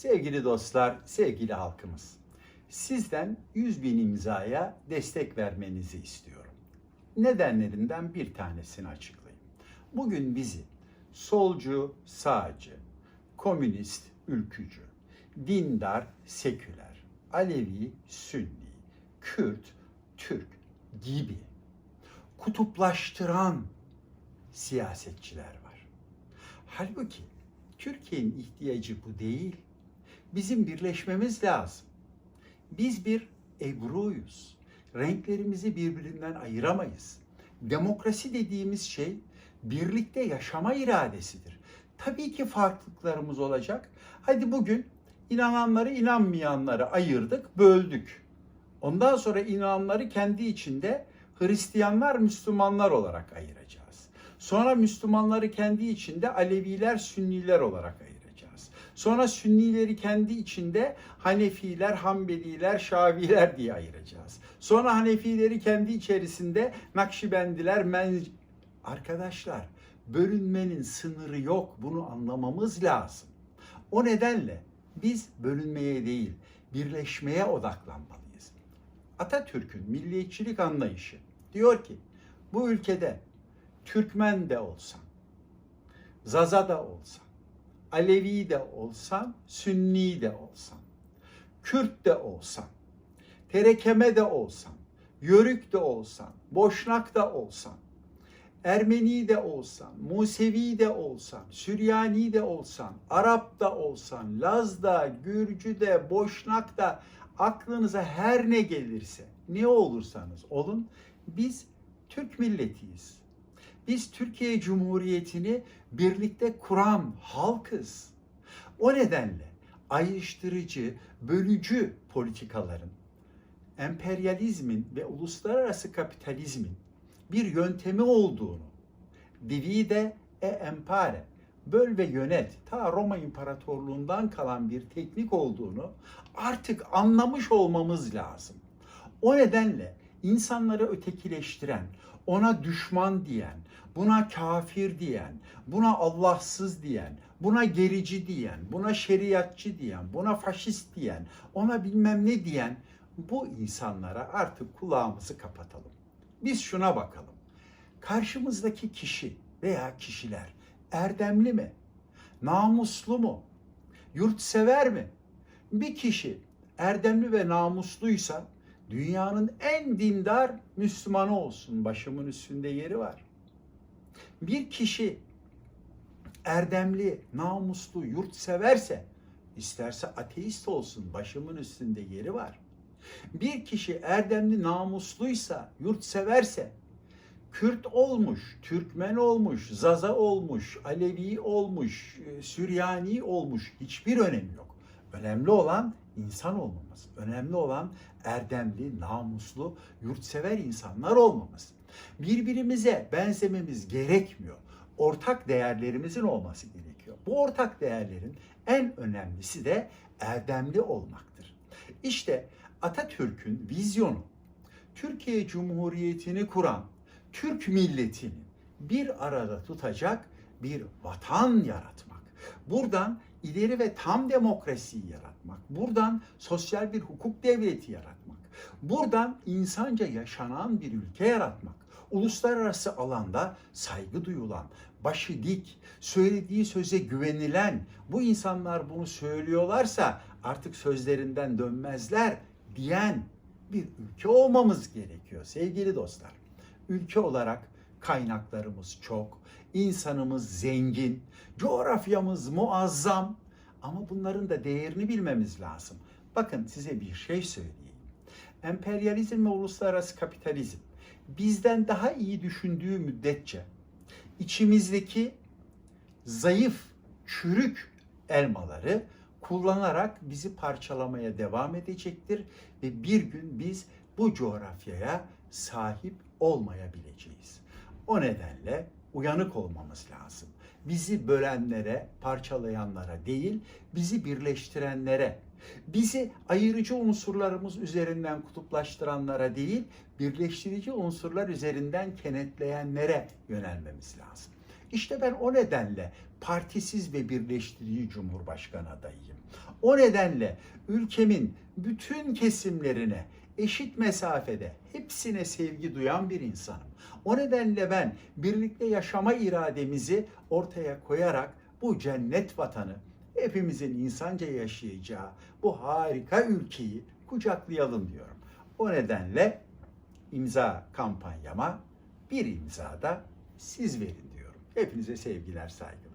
Sevgili dostlar, sevgili halkımız. Sizden 100 bin imzaya destek vermenizi istiyorum. Nedenlerinden bir tanesini açıklayayım. Bugün bizi solcu, sağcı, komünist, ülkücü, dindar, seküler, Alevi, Sünni, Kürt, Türk gibi kutuplaştıran siyasetçiler var. Halbuki Türkiye'nin ihtiyacı bu değil. Bizim birleşmemiz lazım. Biz bir Ebru'yuz. Renklerimizi birbirinden ayıramayız. Demokrasi dediğimiz şey birlikte yaşama iradesidir. Tabii ki farklılıklarımız olacak. Hadi bugün inananları inanmayanları ayırdık, böldük. Ondan sonra inananları kendi içinde Hristiyanlar, Müslümanlar olarak ayıracağız. Sonra Müslümanları kendi içinde Aleviler, Sünniler olarak ayıracağız. Sonra Sünnileri kendi içinde Hanefiler, Hanbeliler, Şaviler diye ayıracağız. Sonra Hanefileri kendi içerisinde Nakşibendiler, Men... Arkadaşlar bölünmenin sınırı yok. Bunu anlamamız lazım. O nedenle biz bölünmeye değil, birleşmeye odaklanmalıyız. Atatürk'ün milliyetçilik anlayışı diyor ki bu ülkede Türkmen de olsan, Zaza da olsan, Alevi de olsan, Sünni de olsan, Kürt de olsan, Terekeme de olsan, Yörük de olsan, Boşnak da olsan, Ermeni de olsan, Musevi de olsan, Süryani de olsan, Arap da olsan, Laz da, Gürcü de, Boşnak da aklınıza her ne gelirse, ne olursanız olun biz Türk milletiyiz. Biz Türkiye Cumhuriyeti'ni birlikte kuran halkız. O nedenle ayrıştırıcı, bölücü politikaların, emperyalizmin ve uluslararası kapitalizmin bir yöntemi olduğunu, divide e empare, böl ve yönet, ta Roma İmparatorluğundan kalan bir teknik olduğunu artık anlamış olmamız lazım. O nedenle insanları ötekileştiren, ona düşman diyen, buna kafir diyen, buna Allahsız diyen, buna gerici diyen, buna şeriatçı diyen, buna faşist diyen, ona bilmem ne diyen bu insanlara artık kulağımızı kapatalım. Biz şuna bakalım. Karşımızdaki kişi veya kişiler erdemli mi? Namuslu mu? Yurtsever mi? Bir kişi erdemli ve namusluysa dünyanın en dindar Müslümanı olsun. Başımın üstünde yeri var. Bir kişi erdemli, namuslu, yurtseverse isterse ateist olsun. Başımın üstünde yeri var. Bir kişi erdemli, namusluysa, yurtseverse Kürt olmuş, Türkmen olmuş, Zaza olmuş, Alevi olmuş, e, Süryani olmuş hiçbir önemi yok. Önemli olan insan olmamız. Önemli olan erdemli, namuslu, yurtsever insanlar olmamız. Birbirimize benzememiz gerekmiyor. Ortak değerlerimizin olması gerekiyor. Bu ortak değerlerin en önemlisi de erdemli olmaktır. İşte Atatürk'ün vizyonu, Türkiye Cumhuriyeti'ni kuran Türk milletini bir arada tutacak bir vatan yaratmak. Buradan ileri ve tam demokrasiyi yaratmak. Buradan sosyal bir hukuk devleti yaratmak. Buradan insanca yaşanan bir ülke yaratmak. Uluslararası alanda saygı duyulan, başı dik, söylediği söze güvenilen, bu insanlar bunu söylüyorlarsa artık sözlerinden dönmezler diyen bir ülke olmamız gerekiyor sevgili dostlar. Ülke olarak kaynaklarımız çok, insanımız zengin, coğrafyamız muazzam ama bunların da değerini bilmemiz lazım. Bakın size bir şey söyleyeyim. Emperyalizm ve uluslararası kapitalizm bizden daha iyi düşündüğü müddetçe içimizdeki zayıf, çürük elmaları kullanarak bizi parçalamaya devam edecektir ve bir gün biz bu coğrafyaya sahip olmayabileceğiz. O nedenle uyanık olmamız lazım. Bizi bölenlere, parçalayanlara değil, bizi birleştirenlere, bizi ayırıcı unsurlarımız üzerinden kutuplaştıranlara değil, birleştirici unsurlar üzerinden kenetleyenlere yönelmemiz lazım. İşte ben o nedenle partisiz ve birleştirici cumhurbaşkanı adayıyım. O nedenle ülkemin bütün kesimlerine eşit mesafede hepsine sevgi duyan bir insanım. O nedenle ben birlikte yaşama irademizi ortaya koyarak bu cennet vatanı hepimizin insanca yaşayacağı bu harika ülkeyi kucaklayalım diyorum. O nedenle imza kampanyama bir imza da siz verin diyorum. Hepinize sevgiler, saygılar.